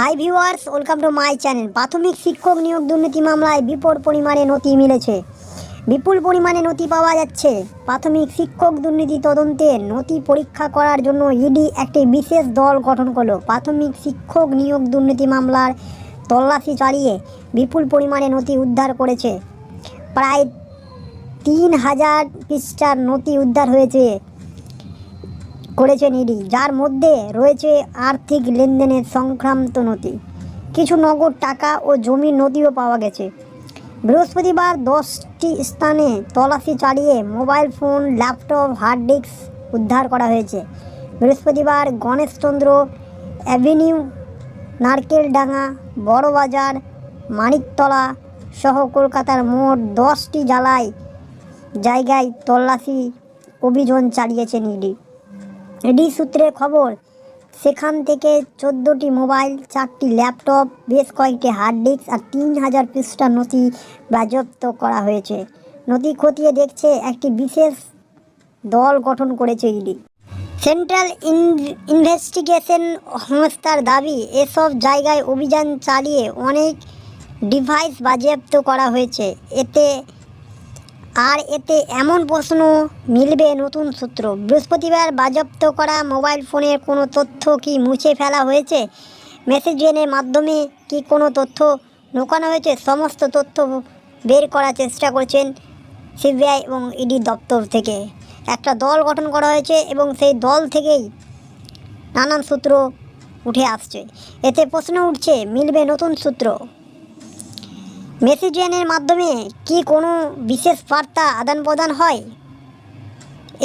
Hi viewers welcome to my channel প্রাথমিক শিক্ষক নিয়োগ দুর্নীতি মামলায় বিপুল পরিমাণে নথি মিলেছে। বিপুল পরিমাণে নথি পাওয়া যাচ্ছে। প্রাথমিক শিক্ষক দুর্নীতি তদন্তে নথি পরীক্ষা করার জন্য ইডি একটি বিশেষ দল গঠন করল। প্রাথমিক শিক্ষক নিয়োগ দুর্নীতি মামলার তল্লাশি চালিয়ে বিপুল পরিমাণে নথি উদ্ধার করেছে। প্রায় তিন হাজার পৃষ্ঠার নথি উদ্ধার হয়েছে। করেছেন ইডি যার মধ্যে রয়েছে আর্থিক লেনদেনের সংক্রান্ত নথি। কিছু নগদ টাকা ও জমির নথিও পাওয়া গেছে। বৃহস্পতিবার দশটি স্থানে তল্লাশি চালিয়ে mobile phone, laptop, hard disk উদ্ধার করা হয়েছে। বৃহস্পতিবার গণেশচন্দ্র অ্যাভিনিউ, নারকেলডাঙ্গা, বড়বাজার, মানিকতলা সহ কলকাতার মোট দশটি জ্বালায় জায়গায় তল্লাশি অভিযান চালিয়েছেন ইডি এডি সূত্রে খবর, সেখান থেকে চোদ্দোটি মোবাইল, চারটি ল্যাপটপ, বেশ কয়েকটি হার্ড ডিস্ক আর তিন হাজার পৃষ্ঠা নথি বাজেয়াপ্ত করা হয়েছে। নথি খতিয়ে দেখছে একটি বিশেষ দল গঠন করেছে ইডি। সেন্ট্রাল ইনভেস্টিগেশন সংস্থার দাবি, এসব জায়গায় অভিযান চালিয়ে অনেক ডিভাইস বাজেয়াপ্ত করা হয়েছে। এতে আর এতে এমন প্রশ্ন মিলবে নতুন সূত্র। বৃহস্পতিবার বাজেয়াপ্ত করা মোবাইল ফোনের কোনো তথ্য কি মুছে ফেলা হয়েছে? মেসেজেনের মাধ্যমে কি কোনো তথ্য লুকানো হয়েছে? সমস্ত তথ্য বের করার চেষ্টা করছেন সিবিআই এবং ইডি দপ্তর থেকে। একটা দল গঠন করা হয়েছে এবং সেই দল থেকেই নানান সূত্র উঠে আসছে। এতে প্রশ্ন উঠছে, মিলবে নতুন সূত্র। মেসেজেনের মাধ্যমে কি কোনো বিশেষ বার্তা আদান প্রদান হয়?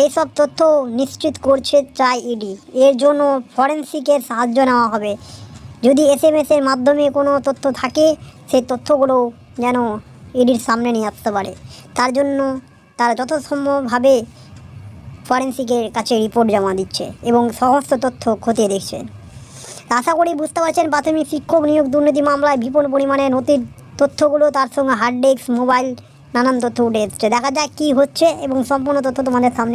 এইসব তথ্য নিশ্চিত করছে চাই ইডি। এর জন্য ফরেন্সিকের সাহায্য নেওয়া হবে। যদি এস এম এসের মাধ্যমে কোনো তথ্য থাকে, সেই তথ্যগুলো যেন ইডির সামনে নিয়ে আসতে পারে। তার জন্য তারা যথাসম্ভবভাবে ফরেন্সিকের কাছে রিপোর্ট জমা দিচ্ছে এবং সমস্ত তথ্য খতিয়ে দেখছে। আশা করি বুঝতে পারছেন, প্রাথমিক শিক্ষক নিয়োগ দুর্নীতি মামলায় বিপুল পরিমাণে নথির তথ্যগুলো তার সঙ্গে হার্ড ডিস্ক মোবাইল নানান তথ্য উঠে এসছে। দেখা যাক কী হচ্ছে এবং সম্পূর্ণ তথ্য তোমাদের সামনে